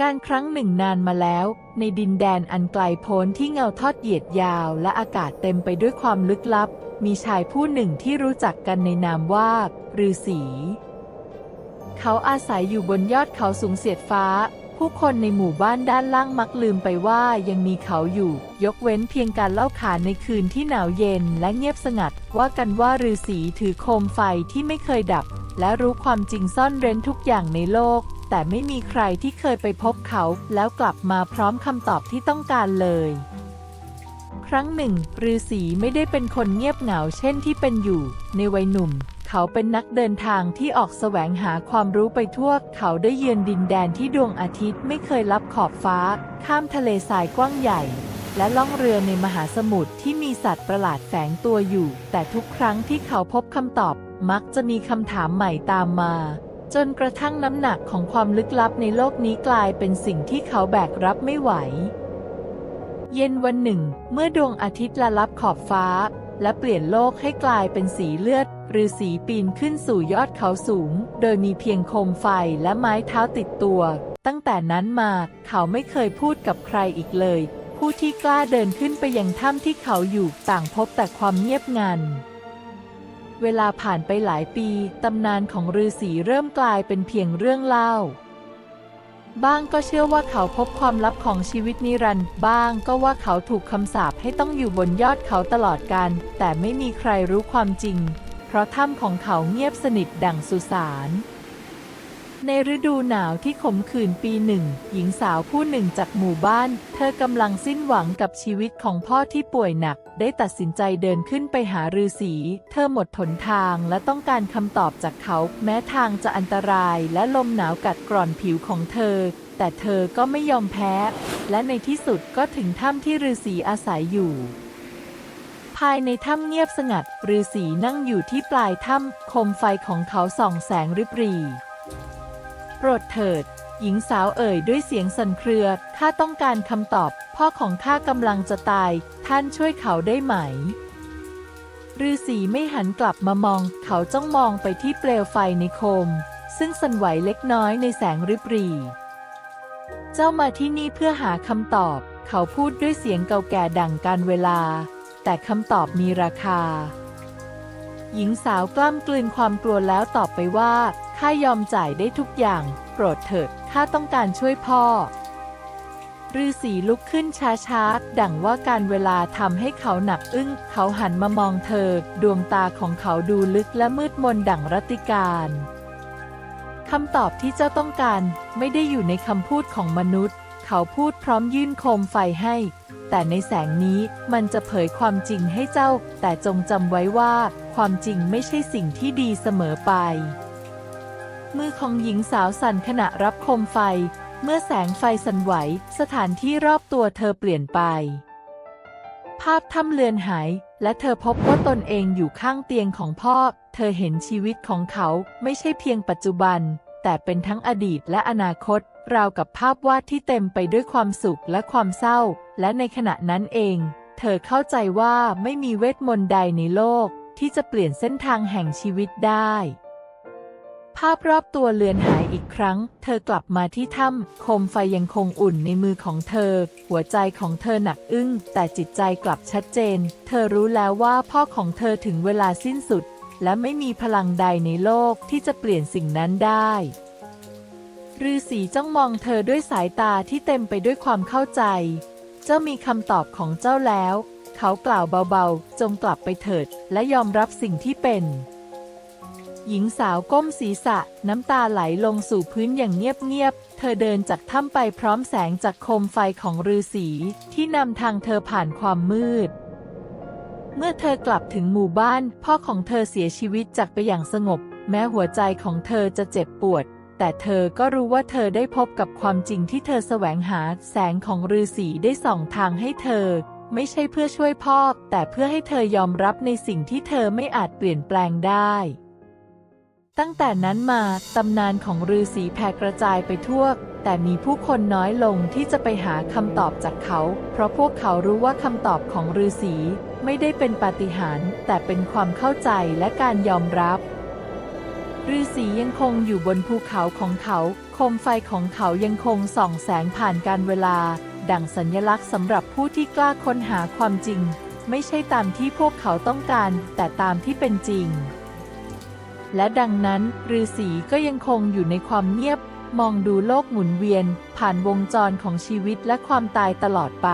การครั้งหนึ่งนานมาแล้ว ในดินแดนอันไกลโพ้นที่เงาทอดเหยียดยาว และอากาศเต็มไปด้วยความลึกลับ มีชายผู้หนึ่งที่รู้จักกันในนามว่าฤาษีเขาอาศัยอยู่บนยอดเขาสูงเสียดฟ้า ผู้คนในหมู่บ้านด้านล่างมักลืมไปว่ายังมีเขาอยู่ ยกเว้นเพียงการเล่าขานในคืนที่หนาวเย็นและเงียบสงัด ว่ากันว่าฤาษีถือโคมไฟที่ไม่เคยดับ และรู้ความจริงซ่อนเร้นทุกอย่างในโลก แต่ไม่มีใครที่เคยไปพบเขาแล้วกลับมาพร้อมคำตอบที่ต้องการเลย ครั้งหนึ่งฤาษีไม่ได้เป็นคนเงียบเหงาเช่นที่เป็นอยู่ ในวัยหนุ่ม เขาเป็นนักเดินทางที่ออกแสวงหาความรู้ไปทั่ว เขาได้เยือนดินแดนที่ดวงอาทิตย์ไม่เคยรับขอบฟ้า ข้ามทะเลทรายกว้างใหญ่และล่องเรือในมหาสมุทรที่มีสัตว์ประหลาดแฝงตัวอยู่ แต่ทุกครั้งที่เขาพบคำตอบ มักจะมีคำถามใหม่ตามมา จนกระทั่งน้ำหนักของความลึกลับในโลกนี้กลายเป็นสิ่งที่เขาแบกรับไม่ไหว เย็นวันหนึ่ง เมื่อดวงอาทิตย์ละลับขอบฟ้า และเปลี่ยนโลกให้กลายเป็นสีเลือดฤาษีปีนขึ้นสู่ยอดเขาสูง โดยมีเพียงโคมไฟและไม้เท้าติดตัว ตั้งแต่นั้นมาเขาไม่เคยพูดกับใครอีกเลย ผู้ที่กล้าเดินขึ้นไปยังถ้ำที่เขาอยู่ต่างพบแต่ความเงียบงัน เวลาผ่านไปหลายปี ตำนานของฤาษีเริ่มกลายเป็นเพียงเรื่องเล่า บ้างก็เชื่อว่าเขาพบความลับของชีวิตนิรันดร์บ้างก็ว่าเขาถูกคำสาปให้ต้องอยู่บนยอดเขาตลอดกาลแต่ไม่มีใครรู้ความจริง เพราะถ้ำของเขาเงียบสนิทดั่งสุสาน ในฤดูหนาวที่ขมขื่นปีหนึ่ง หญิงสาวผู้หนึ่งจากหมู่บ้าน เธอกำลังสิ้นหวังกับชีวิตของพ่อที่ป่วยหนัก ได้ตัดสินใจเดินขึ้นไปหาฤาษีเธอหมดถนทางและต้องการคำตอบจากเขา แม้ทางจะอันตรายและลมหนาวกัดกร่อนผิวของเธอ แต่เธอก็ไม่ยอมแพ้ และในที่สุดก็ถึงถ้ำที่ฤาษีอาศัยอยู่ภายในถ้ำเงียบสงัดฤาษีนั่งอยู่ที่ปลายถ้ำคมไฟของเขาส่องแสงริบหรี่ ปรดเถิด หญิงสาวเอ่ยด้วยเสียงสั่นเครือ ข้าต้องการคำตอบ พ่อของข้ากำลังจะตาย ท่านช่วยเขาได้ไหมฤาษีไม่หันกลับมามอง เขาจ้องมองไปที่เปลวไฟในโคม ซึ่งสั่นไหวเล็กน้อยในแสงริบหรี่เจ้ามาที่นี่เพื่อหาคำตอบ เขาพูดด้วยเสียงเก่าแก่ดังการเวลา แต่คำตอบมีราคา หญิงสาวกล้ำกลืนความกลัวแล้วตอบไปว่า ข้ายอมจ่ายได้ทุกอย่าง โปรดเถิดข้าต้องการช่วยพ่อฤาษีลุกขึ้นช้าๆ ดังว่าการเวลาทำให้เขาหนักอึ้ง เขาหันมามองเธอ ดวงตาของเขาดูลึกและมืดมนดังรัติการคำตอบที่เจ้าต้องการไม่ได้อยู่ในคำพูดของมนุษย์ เขาพูดพร้อมยื่นโคมไฟให้ แต่ในแสงนี้มันจะเผยความจริงให้เจ้า แต่จงจำไว้ว่า ความจริงไม่ใช่สิ่งที่ดีเสมอไป มือของหญิงสาวสั่นขณะรับคมไฟ เมื่อแสงไฟสั่นไหว สถานที่รอบตัวเธอเปลี่ยนไป ภาพถ้ำเลือนหาย และเธอพบว่าตนเองอยู่ข้างเตียงของพ่อ เธอเห็นชีวิตของเขาไม่ใช่เพียงปัจจุบัน แต่เป็นทั้งอดีตและอนาคต ราวกับภาพวาดที่เต็มไปด้วยความสุขและความเศร้า และในขณะนั้นเอง เธอเข้าใจว่าไม่มีเวทมนต์ใดในโลก ที่จะเปลี่ยนเส้นทางแห่งชีวิตได้ ภาพรอบตัวเลือนหายอีกครั้ง เธอกลับมาที่ถ้ำโคมไฟยังคงอุ่นในมือของเธอ หัวใจของเธอหนักอึ้ง แต่จิตใจกลับชัดเจน เธอรู้แล้วว่าพ่อของเธอถึงเวลาสิ้นสุด และไม่มีพลังใดในโลกที่จะเปลี่ยนสิ่งนั้นได้ฤาษีจ้องมองเธอด้วยสายตาที่เต็มไปด้วยความเข้าใจ เจ้ามีคำตอบของเจ้าแล้ว เขากล่าวเบาๆ จงกลับไปเถิด และยอมรับสิ่งที่เป็น หญิงสาวก้มศีรษะ น้ำตาไหลลงสู่พื้นอย่างเงียบๆ เธอเดินจากถ้ำไปพร้อมแสงจากโคมไฟของฤาษีที่นำทางเธอผ่านความมืด เมื่อเธอกลับถึงหมู่บ้าน พ่อของเธอเสียชีวิตจากไปอย่างสงบ แม้หัวใจของเธอจะเจ็บปวด แต่เธอก็รู้ว่าเธอได้พบกับความจริงที่เธอแสวงหา แสงของฤาษีได้ส่องทางให้เธอไม่ใช่เพื่อช่วยพ่อ แต่เพื่อให้เธอยอมรับในสิ่งที่เธอไม่อาจเปลี่ยนแปลงได้ ตั้งแต่นั้นมาตำนานของฤาษีแผ่กระจายไปทั่ว แต่มีผู้คนน้อยลงที่จะไปหาคำตอบจากเขา เพราะพวกเขารู้ว่าคำตอบของฤาษีไม่ได้เป็นปาฏิหาริย์แต่เป็นความเข้าใจและการยอมรับฤาษียังคงอยู่บนภูเขาของเขา โคมไฟของเขายังคงส่องแสงผ่านการเวลา ดั่งสัญลักษณ์สำหรับผู้ที่กล้าค้นหาความจริง ไม่ใช่ตามที่พวกเขาต้องการ แต่ตามที่เป็นจริง และดังนั้นฤาษีก็ยังคงอยู่ในความเงียบ มองดูโลกหมุนเวียน ผ่านวงจรของชีวิตและความตายตลอดไป